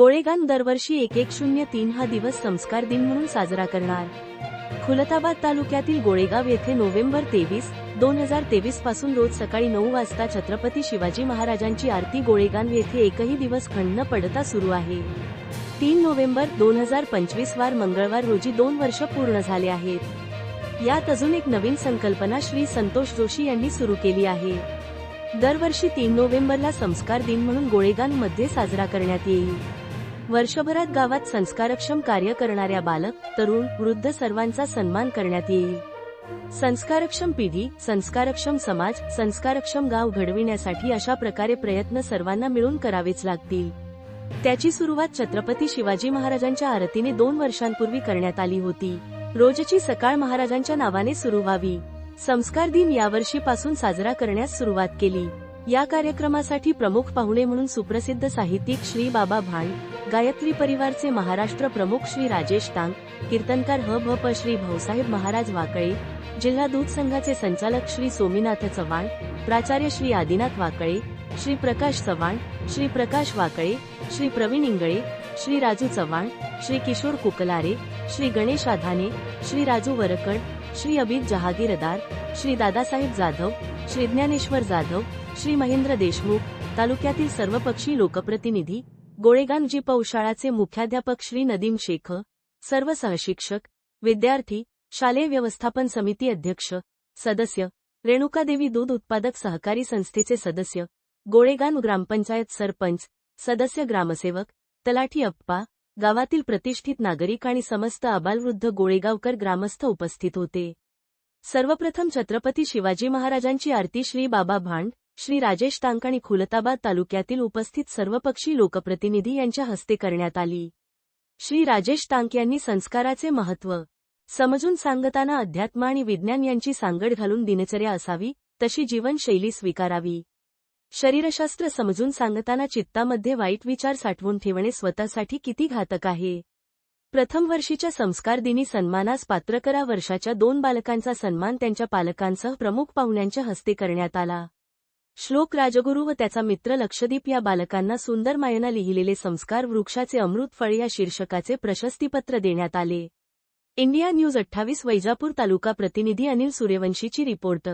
गोळेगान दरवर्षी एक एक शून्य तीन हा दिवस संस्कार दिन म्हणून साजरा करणार. खुलताबाद तालुक्यातील गोळेगाव येथे नोव्हेंबर तेवीस दोन हजार तेवीसपासून रोज सकाळी नऊ वाजता छत्रपती शिवाजी महाराजांची आरती गोळेगाव येथे एकही दिवस खंड न पडता सुरू आहे. तीन नोव्हेंबर दोन हजार पंचवीस वार मंगळवार रोजी दोन वर्ष पूर्ण झाले आहेत. यात अजून एक नवीन संकल्पना श्री संतोष जोशी यांनी सुरू केली आहे. दरवर्षी तीन नोव्हेंबरला संस्कार दिन म्हणून गोळेगानमध्ये साजरा करण्यात येईल. वर्षभरात गावात संस्कारक्षम कार्य करणाऱ्या बालक तरुण वृद्ध सर्वांचा सन्मान करण्यात येईल. संस्कारक्षम पिढी संस्कारक्षम समाज संस्कारक्षम गाव घडविण्यासाठी अशा प्रकारे प्रयत्न सर्वांना मिळून करावेच लागतील. त्याची सुरुवात छत्रपती शिवाजी महाराजांच्या आरतीने दोन वर्षांपूर्वी करण्यात आली होती. रोजची सकाळ महाराजांच्या नावाने सुरू व्हावी. संस्कार दिन यावर्षीपासून साजरा करण्यास सुरुवात केली. या कार्यक्रमासाठी प्रमुख पाहुणे म्हणून सुप्रसिद्ध साहित्यिक श्री बाबा भांड गायत्री परिवारचे महाराष्ट्र प्रमुख श्री राजेश टांग कीर्तनकार ह भ प श्री भाऊसाहेब महाराज वाकळे जिल्हा दूध संघाचे संचालक श्री सोमीनाथ चव्हाण प्राचार्य श्री आदिनाथ वाकळे श्री प्रकाश चव्हाण श्री प्रकाश वाकळे श्री प्रवीण इंगळे श्री राजू चव्हाण श्री किशोर कुकलारे श्री गणेश आधाने श्री राजू वरकड श्री अभित जहागीरदार श्री दादासाहेब जाधव श्री ज्ञानेश्वर जाधव श्री महेंद्र देशमुख तालुक्यातील सर्वपक्षी लोकप्रतिनिधी गोळेगांजी पौशाळाचे मुख्याध्यापक श्री नदीम शेख सर्व सहशिक्षक विद्यार्थी शालेय व्यवस्थापन समिती अध्यक्ष सदस्य रेणुकादेवी दूध उत्पादक सहकारी संस्थेचे सदस्य गोळेगान ग्रामपंचायत सरपंच सदस्य ग्रामसेवक तलाठी अप्पा गावातील प्रतिष्ठित नागरिक आणि समस्त आबालवृद्ध गोळेगावकर ग्रामस्थ उपस्थित होते. सर्वप्रथम छत्रपती शिवाजी महाराजांची आरती श्री बाबा भांड श्री राजेश तांक आणि खुलताबाद तालुक्यातील उपस्थित सर्वपक्षी लोकप्रतिनिधी यांच्या हस्ते करण्यात आली. श्री राजेश तांक यांनी संस्काराचे महत्त्व समजून सांगताना अध्यात्म आणि विज्ञान यांची सांगड घालून दिनचर्या असावी तशी जीवनशैली स्वीकारावी. शरीरशास्त्र समजून सांगताना चित्तामध्ये वाईट विचार साठवून ठेवणे स्वतःसाठी किती घातक आहे. प्रथम वर्षीच्या संस्कार दिनी सन्मानास पात्र करा वर्षाच्या दोन बालकांचा सन्मान त्यांच्या पालकांसह प्रमुख पाहुण्यांच्या हस्ते करण्यात आला. श्लोक राजगुरू व त्याचा मित्र लक्षदीप या बालकांना सुंदर मायना लिहिलेले संस्कार वृक्षाचे अमृत फळ या शीर्षकाचे प्रशस्तीपत्र देण्यात आले. इंडिया न्यूज अठ्ठावीस वैजापूर तालुका प्रतिनिधी अनिल सूर्यवंशीची रिपोर्ट.